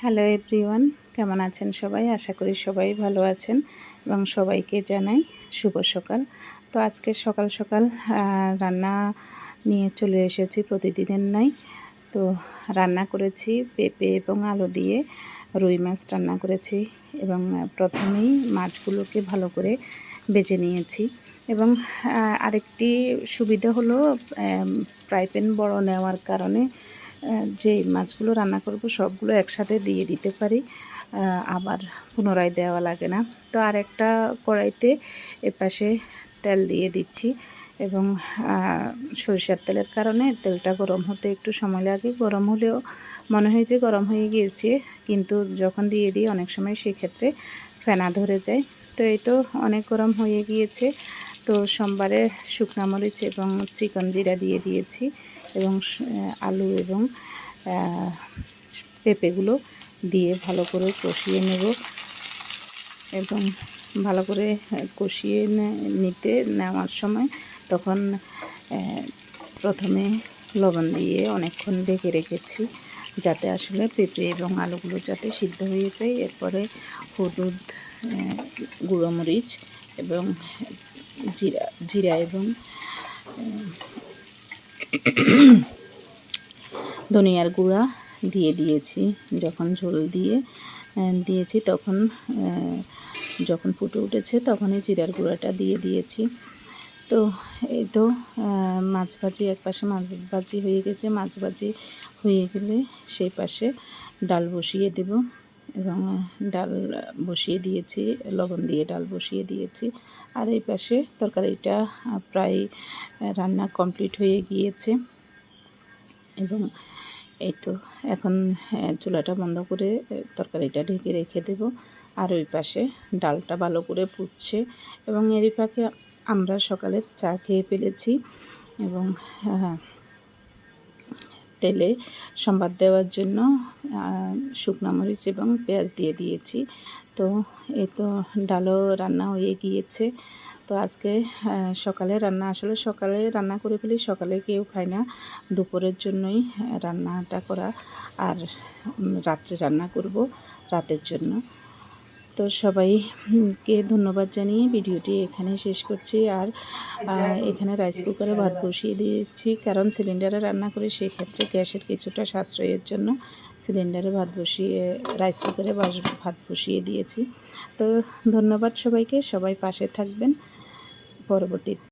Hello everyone কেমন আছেন সবাই? আশা করি সবাই ভালো আছেন এবং সবাইকে জানাই শুভ সকাল। তো আজকে সকাল সকাল রান্না নিয়ে চলে এসেছি প্রতিদিনের নাই তো রান্না করেছি পেঁপে এবং আলু দিয়ে রুই মাছ রান্না করেছি এবং প্রথমেই মাছগুলোকে ভালো করে বেজে নিয়েছি এবং আরেকটি সুবিধা হলো ফ্রাই প্যান বড় নেওয়ার কারণে যে মাছগুলো রান্না করব, সবগুলো একসাথে দিয়ে দিতে পারি। আবার পুনরায় দেওয়া লাগে না। তো আর একটা কড়াইতে এপাশে তেল দিয়ে দিচ্ছি এবং সরিষার তেলের কারণে তেলটা গরম হতে একটু সময় লাগে। গরম হলেও মনে হয় যে গরম হয়ে গিয়েছে, কিন্তু যখন দিয়ে দিই অনেক সময় সেক্ষেত্রে ফেনা ধরে যায়। তো এই তো অনেক গরম হয়ে গিয়েছে। তো সোমবারে শুকনা মরিচ এবং চিকন জিরা দিয়ে দিয়েছি এবং আলু এবং পেঁপেগুলো দিয়ে ভালো করে কষিয়ে নেব এবং ভালো করে কষিয়ে নিতে নেওয়ার সময় তখন প্রথমে লবণ দিয়ে অনেকক্ষণ ঢেকে রেখেছি যাতে আসলে পেঁপে এবং আলুগুলো যাতে সিদ্ধ হয়ে যায়। এরপরে হলুদ গুঁড়ো মরিচ এবং জিরা জিরা এবং ধনিয়ার গুঁড়া দিয়ে দিয়েছি। যখন ঝোল দিয়ে দিয়েছি তখন যখন ফুটে উঠেছে তখনই জিরার গুঁড়াটা দিয়ে দিয়েছি। তো এই তো মাছ ভাজি এক পাশে মাছ ভাজি হয়ে গেছে। মাছ ভাজি হয়ে গেলে সেই পাশে ডাল বসিয়ে দেব। এবং ডাল বসিয়ে দিয়েছি লবণ দিয়ে ডাল বসিয়ে দিয়েছি। আর এই পাশে তরকারিটা প্রায় রান্না কমপ্লিট হয়ে গিয়েছে। এবং এই তো এখন চুলাটা বন্ধ করে তরকারিটা ঢেকে রেখে দেব। আর ওই পাশে ডালটা ভালো করে ফুটছে এবং এরই পাকে আমরা সকালের চা খেয়ে ফেলেছি। এবং আহ, তেলে সম্বাদ দেওয়ার জন্য শুকনো মরিচ এবং পেঁয়াজ দিয়ে দিয়েছি। তো এই তো ডালও রান্না হয়ে গিয়েছে। তো আজকে সকালে রান্না, আসলে সকালে রান্না করে ফেলি, সকালে কেউ খায় না। দুপুরের জন্যই রান্নাটা করা। আর রাত্রে রান্না করব, রাতের জন্য। তো সবাইকে ধন্যবাদ জানিয়ে ভিডিওটি এখানে শেষ করছি। আর এখানে রাইস কুকারে ভাত বসিয়ে দিয়েছি। কারণ সিলিন্ডারে রান্না করি সেক্ষেত্রে গ্যাসের কিছুটা সাশ্রয়ের জন্য সিলিন্ডারে ভাত বসিয়ে রাইস কুকারে ভাত বসিয়ে দিয়েছি। তো ধন্যবাদ সবাইকে। সবাই পাশে থাকবেন। পরবর্তী